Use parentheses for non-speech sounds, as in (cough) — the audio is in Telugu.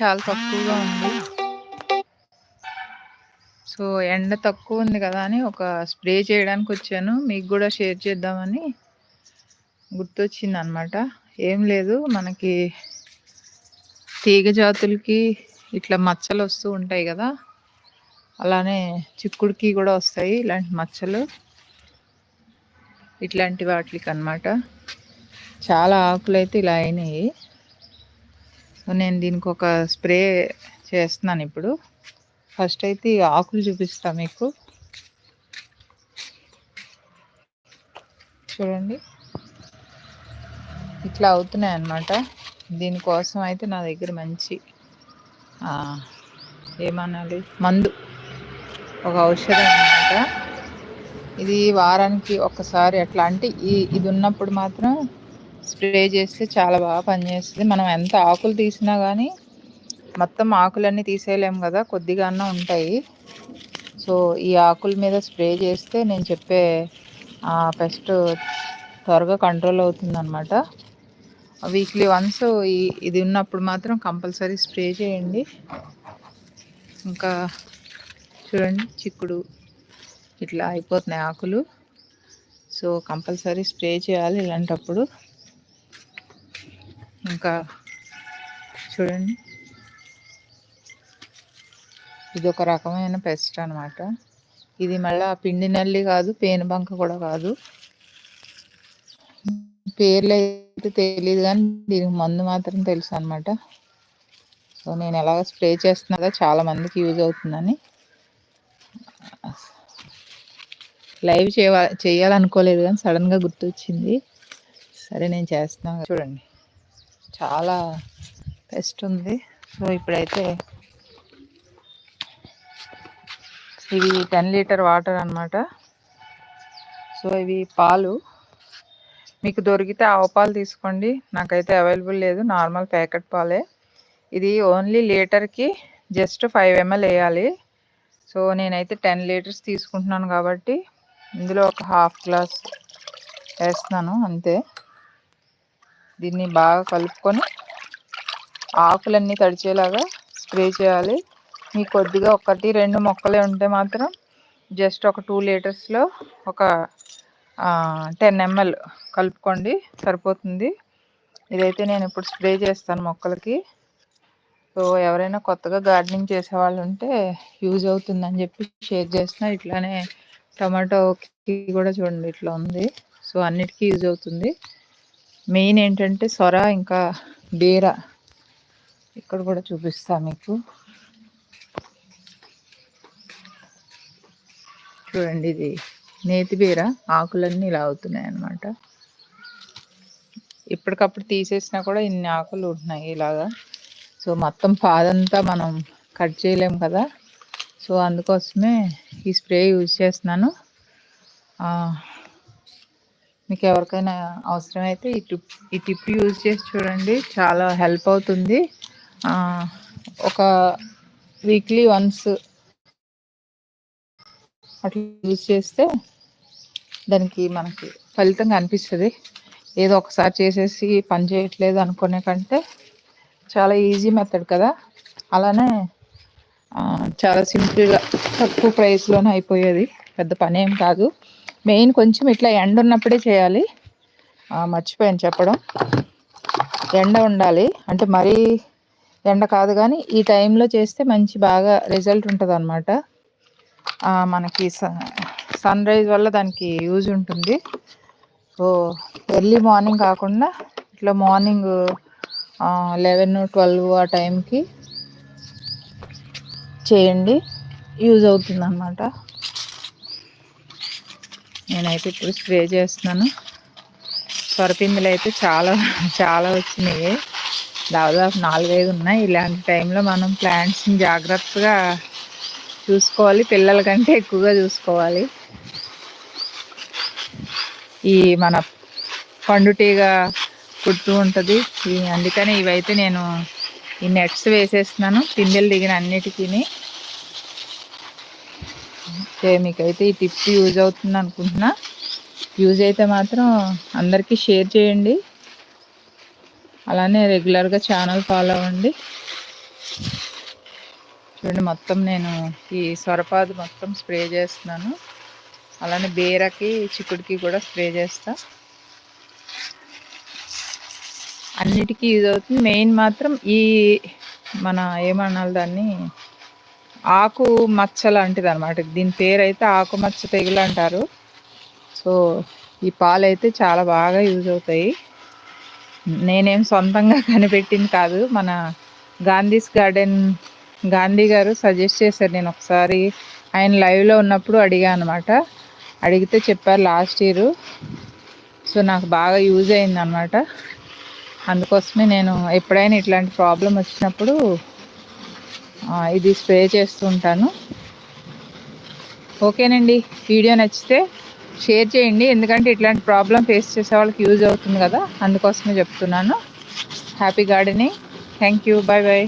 చాలా తక్కువగా ఉంది. సో, ఎండ తక్కువ ఉంది కదా అని ఒక స్ప్రే చేయడానికి వచ్చాను మీకు కూడా షేర్ చేద్దామని గుర్తొచ్చింది అనమాట ఏం లేదు మనకి తీగ జాతులకి ఇట్లా మచ్చలు వస్తూ ఉంటాయి కదా అలానే చిక్కుడుకి కూడా వస్తాయి ఇలాంటి మచ్చలు. ఇట్లాంటి వాటికి అనమాట చాలా ఆకులైతే ఇలా అయినాయి. సో, నేను ఒక స్ప్రే చేస్తున్నాను ఇప్పుడు ఫస్ట్ అయితే ఈ ఆకులు చూపిస్తా మీకు. చూడండి. ఇట్లా అవుతున్నాయి అన్నమాట దీనికోసం అయితే నా దగ్గర మంచి ఏమనాలి మందు. ఒక ఔషధం అనమాట. ఇది వారానికి ఒకసారి అట్లా అంటే ఈ ఇది ఉన్నప్పుడు మాత్రం స్ప్రే చేస్తే చాలా బాగా పనిచేస్తుంది మనం ఎంత ఆకులు తీసినా కానీ మొత్తం ఆకులన్నీ తీసేయలేము కదా కొద్దిగా ఉంటాయి. సో, ఈ ఆకుల మీద స్ప్రే చేస్తే నేను చెప్పే ఆ పెస్ట్ త్వరగా కంట్రోల్ అవుతుందనమాట. వీక్లీ వన్స్ ఈ ఇది ఉన్నప్పుడు మాత్రం కంపల్సరీ స్ప్రే చేయండి. ఇంకా చూడండి చిక్కుడు ఇట్లా అయిపోతున్నాయి ఆకులు. సో, కంపల్సరీ స్ప్రే చేయాలి ఇలాంటప్పుడు. ఇంకా చూడండి. ఇది ఒక రకమైన పెస్ట్ అనమాట. ఇది మళ్ళా పిండి నల్లి కాదు పేనుబంక కూడా కాదు. పేర్లయితే తెలియదు కానీ దీనికి మందు మాత్రం తెలుసనమాట. సో, నేను ఎలాగ స్ప్రే చేస్తున్నా చాలా మందికి యూజ్ అవుతుందని. లైవ్ చేయాలనుకోలేదు కానీ సడన్గా గుర్తొచ్చింది. సరే నేను చేస్తున్నాను చూడండి. చాలా పెస్ట్ ఉంది. సో, ఇప్పుడైతే ఇవి 10 లీటర్ వాటర్ అనమాట. సో, ఇవి పాలు. మీకు దొరికితే ఆవు పాలు తీసుకోండి. నాకైతే అవైలబుల్ లేదు. నార్మల్ ప్యాకెట్ పాలే. ఇది ఓన్లీ లీటర్‌కి జస్ట్ ఫైవ్ ఎంఎల్ వేయాలి సో, నేనైతే 10 లీటర్స్ తీసుకుంటున్నాను కాబట్టి ఇందులో ఒక హాఫ్ గ్లాస్ వేస్తున్నాను అంతే. దీన్ని బాగా కలుపుకొని ఆకులన్నీ తడిచేలాగా స్ప్రే చేయాలి. మీకు కొద్దిగా ఒకటి, రెండు మొక్కలే ఉంటే మాత్రం జస్ట్ ఒక టూ లీటర్స్‌లో ఒక టెన్ ఎంఎల్ కలుపుకోండి సరిపోతుంది. ఇదైతే నేను ఇప్పుడు స్ప్రే చేస్తాను మొక్కలకి. సో, ఎవరైనా కొత్తగా గార్డెనింగ్ చేసేవాళ్ళు ఉంటే యూజ్ అవుతుందని చెప్పి షేర్ చేసిన ఇట్లానే టమాటోకి కూడా చూడండి ఇట్లా ఉంది. సో, అన్నిటికీ యూజ్ అవుతుంది. మెయిన్ ఏంటంటే సొర ఇంకా బీర. ఇక్కడ కూడా చూపిస్తా మీకు. చూడండి ఇది నేతి బీర ఆకులన్నీ ఇలా అవుతున్నాయి అన్నమాట ఇప్పటికప్పుడు తీసేసినా కూడా ఇన్ని ఆకులు ఉంటున్నాయి ఇలాగా. సో, మొత్తం పాదంతా మనం కట్ చేయలేం కదా! సో, అందుకోసమే ఈ స్ప్రే యూజ్ చేస్తున్నాను. మీకు ఎవరికైనా అవసరమైతే ఈ టిప్ ఈ టిప్ యూజ్ చేసి చూడండి. చాలా హెల్ప్ అవుతుంది. ఒక వీక్లీ వన్స్ అట్లా యూజ్ చేస్తే దానికి మనకి ఫలితం కనిపిస్తుంది ఏదో ఒకసారి చేసేసి పని చేయట్లేదు అనుకునే కంటే చాలా ఈజీ మెథడ్ కదా! అలానే చాలా సింపుల్‌గా తక్కువ ప్రైస్‌లోనే అయిపోయేది. పెద్ద పని ఏం కాదు. మెయిన్ కొంచెం ఇట్లా ఎండ ఉన్నప్పుడే చేయాలి. మర్చిపోయాను చెప్పడం. ఎండ ఉండాలి. అంటే మరీ ఎండ కాదు కానీ ఈ టైంలో చేస్తే మంచి బాగా రిజల్ట్ ఉంటుంది అనమాట మనకి సన్ రైజ్ వల్ల దానికి యూజ్ ఉంటుంది. సో, ఎర్లీ మార్నింగ్ కాకుండా ఇట్లా మార్నింగ్ లెవెన్ ట్వెల్వ్ ఆ టైంకి చేయండి. యూజ్ అవుతుంది అన్నమాట నేనైతే ఇప్పుడు స్ప్రే చేస్తున్నాను. సొరపిందులైతే చాలా చాలా వచ్చినాయి. దాదాపు 4, 5 ఉన్నాయి. ఇలాంటి టైంలో మనం ప్లాంట్స్‌ని జాగ్రత్తగా చూసుకోవాలి. పిల్లల కంటే ఎక్కువగా చూసుకోవాలి. ఈ మన పండుటీగా కుడుతూ ఉంటుంది అందుకని ఇవైతే నేను ఈ నెట్స్ వేసేస్తున్నాను. పిందెలు దిగిన అన్నిటికీ ఓకే. మీకైతే ఈ టిప్ యూజ్ అవుతుంది అనుకుంటున్నా యూజ్ అయితే మాత్రం అందరికీ షేర్ చేయండి. అలానే రెగ్యులర్‌గా ఛానల్ ఫాలో అవ్వండి. చూడండి మొత్తం నేను ఈ సొరపాదు మొత్తం స్ప్రే చేస్తున్నాను అలానే బీరకి చిక్కుడికి కూడా స్ప్రే చేస్తా అన్నిటికీ యూజ్ అవుతుంది మెయిన్ మాత్రం ఈ మన ఏమనాలి దాన్ని ఆకు మచ్చ లాంటిది అనమాట దీని పేరు అయితే ఆకు మచ్చ తెగులు అంటారు. సో ఈ పాలు అయితే చాలా బాగా యూజ్ అవుతాయి. నేనేం సొంతంగా (laughs) కనిపెట్టింది కాదు. మన గాంధీస్ గార్డెన్ గాంధీ గారు సజెస్ట్ చేశారు. నేను ఒకసారి ఆయన లైవ్లో ఉన్నప్పుడు అడిగా అనమాట అడిగితే చెప్పారు లాస్ట్ ఇయర్. సో నాకు బాగా యూజ్ అయింది అనమాట అందుకోసమే నేను ఎప్పుడైనా ఇట్లాంటి ప్రాబ్లం వచ్చినప్పుడు ఇది స్ప్రే చేస్తుంటాను. ఓకేనండి వీడియో నచ్చితే షేర్ చేయండి. ఎందుకంటే ఇట్లాంటి ప్రాబ్లం ఫేస్ చేసే వాళ్ళకి యూజ్ అవుతుంది కదా అందుకోసమే చెప్తున్నాను. Happy gardening. Thank you. Bye bye